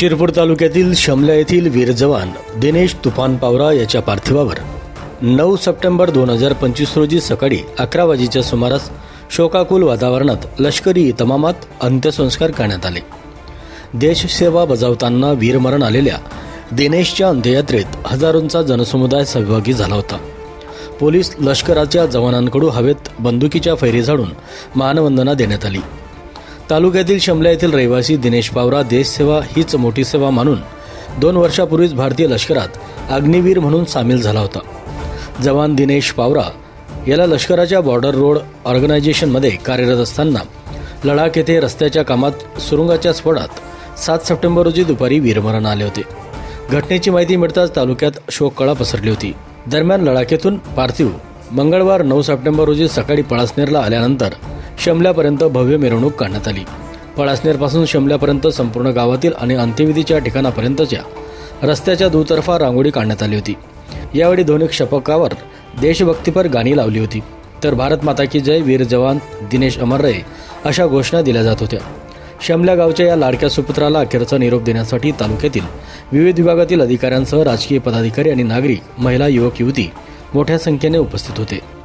शिरपूर तालुक्यातील शमला येथील वीर जवान दिनेश तुफान पावरा याच्या पार्थिवावर नऊ सप्टेंबर दोन हजार पंचवीस रोजी सकाळी अकरा वाजेच्या सुमारास शोकाकुल वातावरणात लष्करी इतमामात अंत्यसंस्कार करण्यात आले. देशसेवा बजावताना वीरमरण आलेल्या दिनेशच्या अंत्ययात्रेत हजारोंचा जनसमुदाय सहभागी झाला होता. पोलीस लष्कराच्या जवानांकडून हवेत बंदुकीच्या फैरी झाडून मानवंदना देण्यात आली. तालुक्यातील शमला येथील रहिवासी दिनेश पावरा देशसेवा हीच मोठी सेवा मानून दोन वर्षापूर्वीच भारतीय लष्करात अग्निवीर म्हणून सामील झाला होता. जवान दिनेश पावरा याला लष्कराच्या बॉर्डर रोड ऑर्गनायझेशनमध्ये कार्यरत असताना लडाख येथे रस्त्याच्या कामात सुरुंगाच्या स्फोटात सात सप्टेंबर रोजी दुपारी वीरमरण आले होते. घटनेची माहिती मिळताच तालुक्यात शोककळा पसरली होती. दरम्यान लडाखेतून पार्थिव मंगळवार नऊ सप्टेंबर रोजी सकाळी पळासनेरला आल्यानंतर शमल्यापर्यंत भव्य मिरवणूक काढण्यात आली. पळासनेरपासून शमल्यापर्यंत संपूर्ण गावातील आणि अंत्यविधीच्या ठिकाणापर्यंतच्या रस्त्याच्या दुतर्फा रांगोळी काढण्यात आली होती. यावेळी धोनी शपकावर देशभक्तीपर गाणी लावली होती. तर भारत माता की जय वीर जवान दिनेश अमर रे अशा घोषणा दिल्या जात होत्या. शमल्या गावच्या या लाडक्या सुपुत्राला अखेरचा निरोप देण्यासाठी तालुक्यातील विविध विभागातील अधिकाऱ्यांसह राजकीय पदाधिकारी आणि नागरिक महिला युवक युवती मोठ्या संख्येने उपस्थित होते.